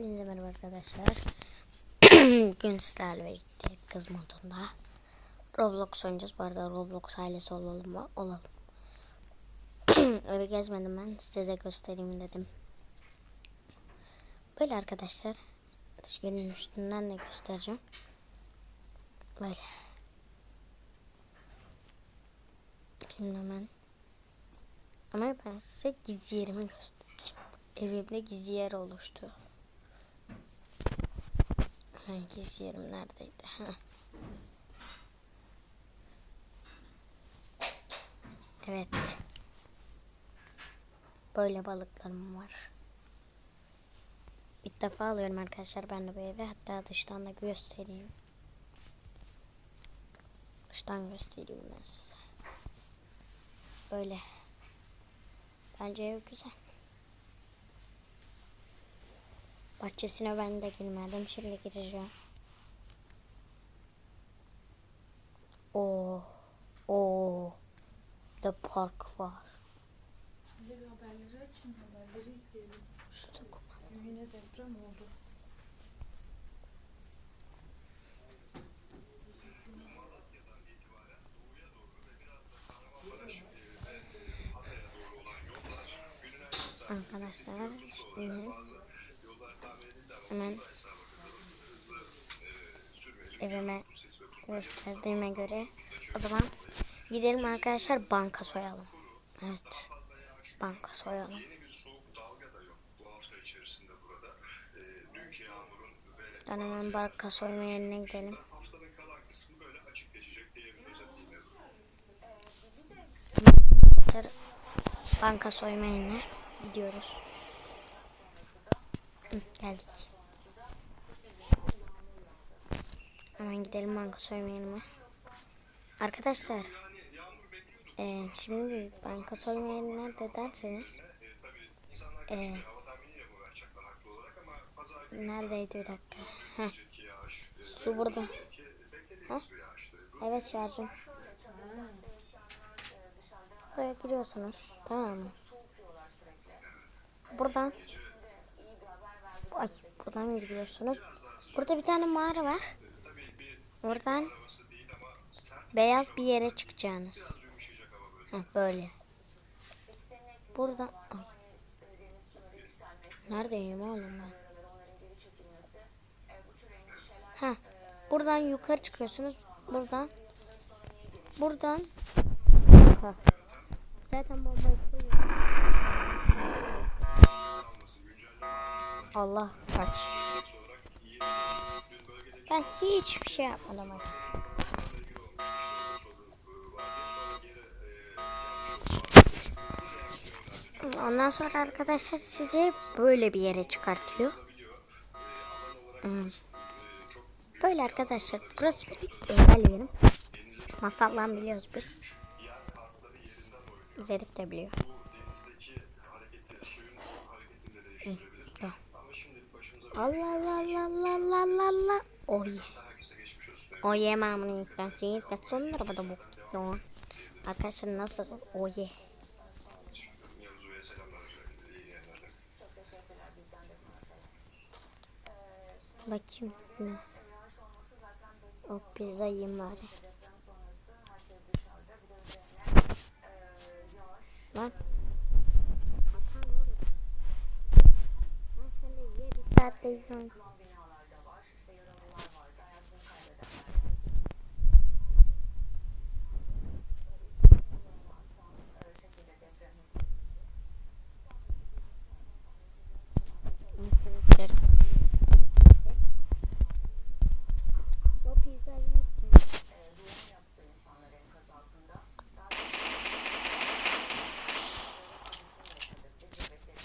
Hepinize merhaba arkadaşlar. Bugün sizlerle birlikte kız modunda Roblox oynayacağız. Bu arada Roblox ailesi olalım mı? Olalım. Öyle gezmedim ben. Size göstereyim dedim. Böyle arkadaşlar. Görünüm üstünden de göstereceğim. Böyle. Şimdi hemen. Ama ben size gizli yerimi göstereceğim. Evimde gizli yer oluştu. Gizli yerim neredeydi? Evet. Böyle balıklarım var. İlk defa alıyorum arkadaşlar ben de bu evi. Hatta dıştan da göstereyim. Dıştan göstereyim ben size. Böyle. Bence ev güzel. Bahçesine ben de girmedim. Şimdi gireceğim. Oo. Oo. The park var. Böyle haberleri açın, haberleri izleyelim. Şurada kuma. Yine deprem oldu. Arkadaşlar şimdi hemen evime gösterdiğime göre o zaman gidelim arkadaşlar banka soyalım. Evet. Banka soyalım. Ee, Ben hemen banka soyma yerine gidelim. Banka soyma yerine gidiyoruz. Geldik. Gidelim banka soyma yerine. Arkadaşlar. eee, şimdi banka soyma yeri nerede derseniz. günü neredeydi bir dakika. Heh, e, su burada. Bu Evet şarjım. Buraya giriyorsunuz. Tamam mı? Buradan Ay, buradan giriyorsunuz. Burada bir tane mağara var. Oradan beyaz bir yere çıkacaksınız. Heh, böyle. Buradan. Neredeyim oğlum ben? Ha, buradan yukarı çıkıyorsunuz. Buradan buradan Ha. Zaten bombayı koyuyorum. Allah kaç. Ben hiçbir şey yapmadım. Ondan sonra arkadaşlar sizi böyle bir yere çıkartıyor. Hmm. Böyle arkadaşlar. Burası bir özel yerim. Masallan biliyoruz biz. Zarif de biliyor. Tamam. Allah Allah Allah Allah Allah Allah Yeah mamın ilkten seyir ve sonlara bana bu. Arkadaşlar nasıl? Yayınlar. Bakayım ne? O pizza yiyeyim bari. Lan. Lan sen de ye bir saatte yiyorsun. Arkadaşlar. O pizza yerken Arayan mermi oldu. Şimdi kapat. Heh. Heh. 6 kişiyi kaybettik. Ee, işte orada eşyalarını almaya çalışanların hasarlı evlere girişi vardı.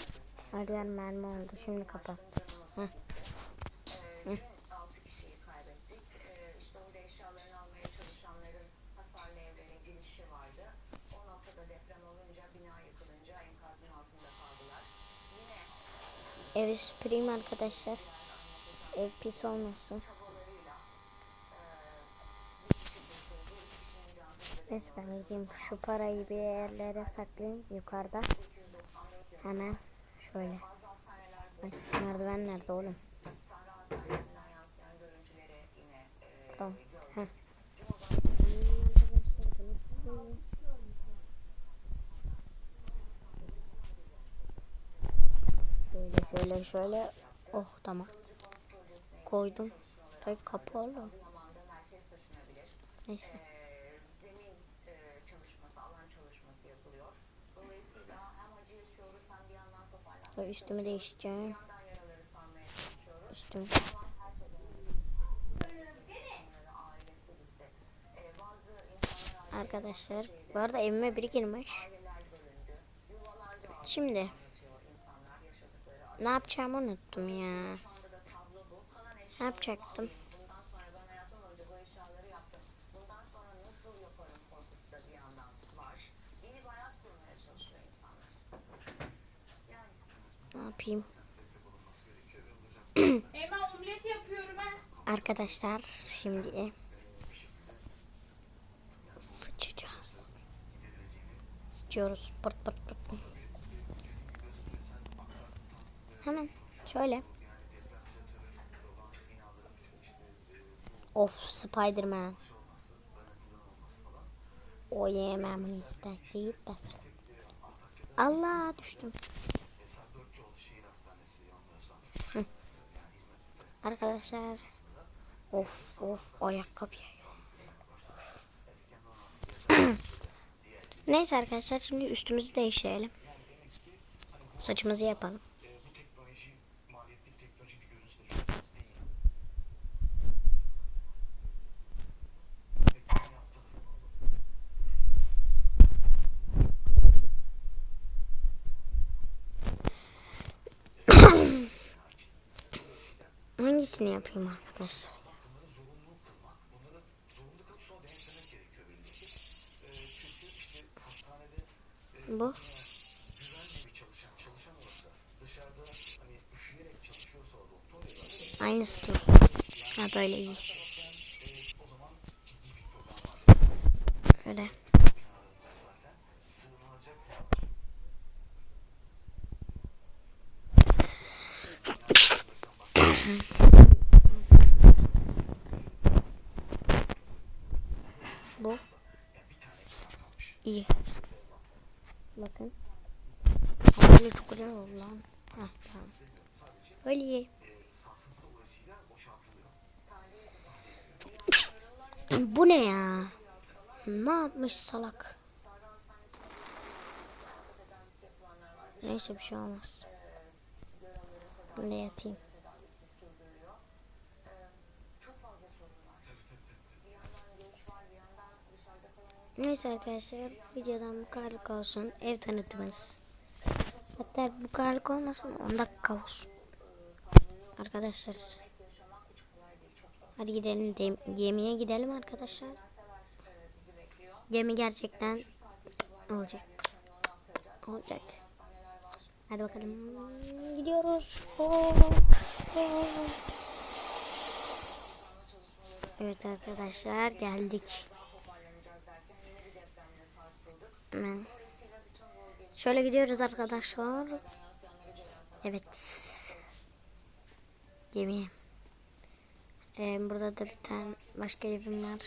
O noktada deprem olunca, bina yıkılınca enkazın altında kaldılar. Yine Evi süpüreyim arkadaşlar. Ev pis olmasın. Neyse ben gideyim şu parayı bir yerlere saklayayım yukarıda. Hemen şöyle. Ay, merdiven nerede oğlum? Tamam. Heh. Cumhurbaşkanı Şöyle şöyle. Oh tamam. Koydum. Ay kapalı. Neyse. Ee, zemin e, çalışması, alan çalışması yapılıyor. Dolayısıyla hem acı yaşıyoruz hem bir yandan toparlanmaya Ve üstümü bir değiştireceğim. yandan yaraları sarmaya çalışıyoruz. Üstümü. Ama her şeyden önce ailesi birlikte. Ee, bazı insanlar Arkadaşlar bu arada evime biri girmiş. Şimdi ne yapacağımı unuttum ya. Ne yapacaktım? Ne yapayım? Eymen omlet yapıyorum ha. Arkadaşlar şimdi sıçacağız. Sıçıyoruz. Pırt pırt pırt. Hemen şöyle. Of Spiderman. O yemem bas. Allah düştüm. Arkadaşlar Of of ayakkabıya. Neyse arkadaşlar şimdi üstümüzü değiştirelim. Saçımızı yapalım. O doktor ya da Aynısı dur. Ha böyle iyi. Öyle. Bu. İyi. Bakın. Böyle çok güzel oldu lan. Heh, tamam. Öyle. Bu ne ya? Ne yapmış salak? Neyse bir şey olmaz. De yatayım. Neyse arkadaşlar videodan bu kadarlık olsun. Ev tanıtımız. Hatta bu kadarlık olmasın 10 dakika olsun. Arkadaşlar hadi gidelim de- gemiye gidelim arkadaşlar. Gemi gerçekten olacak. Olacak. Hadi bakalım. Gidiyoruz. Evet arkadaşlar geldik. Hemen. Şöyle gidiyoruz arkadaşlar. Evet. Gemi. Ee, burada da bir tane başka evim var.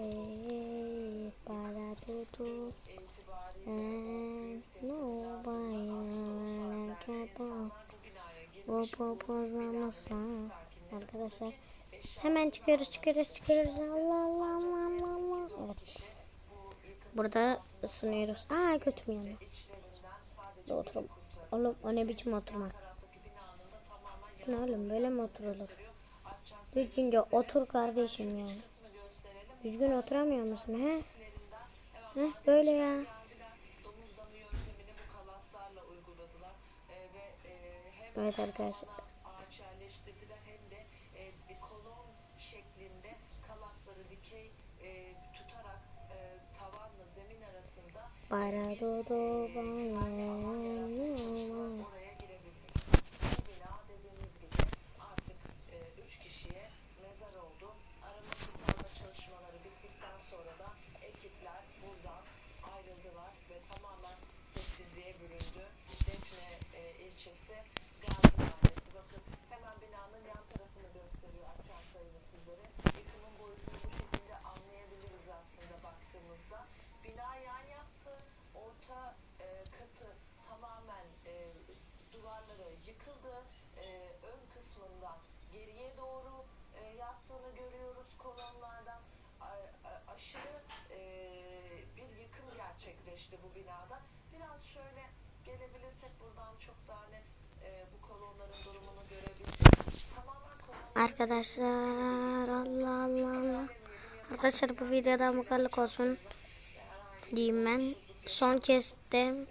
Eee, para tutu. İtibariyle No, bayana kapa. bu binaya girip Bu popozlamasın. Arkadaşlar hemen çıkıyoruz çıkıyoruz çıkıyoruz. Allah Allah Allah Allah Allah. Evet. Burada ısınıyoruz. Aa götüm sadece Burada oturum. Oğlum o ne biçim oturmak? ne oğlum böyle mi oturulur? Düzgünce otur kardeşim ya. Düzgün oturamıyor musun he? Heh böyle ya. Geldiler. Domuzlama yöntemini bu kalaslarla uyguladılar. Ee, ve e, hem Evet arkadaşlar. ağaç yerleştirdiler hem de e, bir kolon şeklinde kalasları dikey e, tutarak e, tavanla zemin arasında Para bana. oraya girebildik. Bu bina dediğimiz gibi artık e, üç kişiye mezar oldu. Arama kurtarma çalışmaları bittikten sonra da ekipler buradan ayrıldılar ve tamamen sessizliğe büründü. Defne e, ilçesi Hemen binanın yan tarafını gösteriyor açan sayılı sizlere. Yıkımın boyutunu bu şekilde anlayabiliriz aslında baktığımızda. Bina yan yattı. Orta e, katı tamamen e, duvarları yıkıldı. E, ön kısmından geriye doğru yattığını görüyoruz kolonlardan. Aşırı bir yıkım gerçekleşti bu binada. Biraz şöyle gelebilirsek buradan çok daha net kolonlar Arkadaşlar Allah Allah Allah. Arkadaşlar bu videodan bu kadarlık olsun diyeyim ben. Son kez de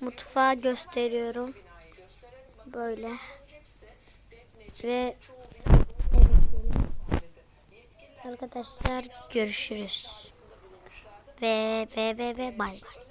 mutfağı gösteriyorum. Böyle. Ve arkadaşlar görüşürüz. Ve ve ve ve bay bay.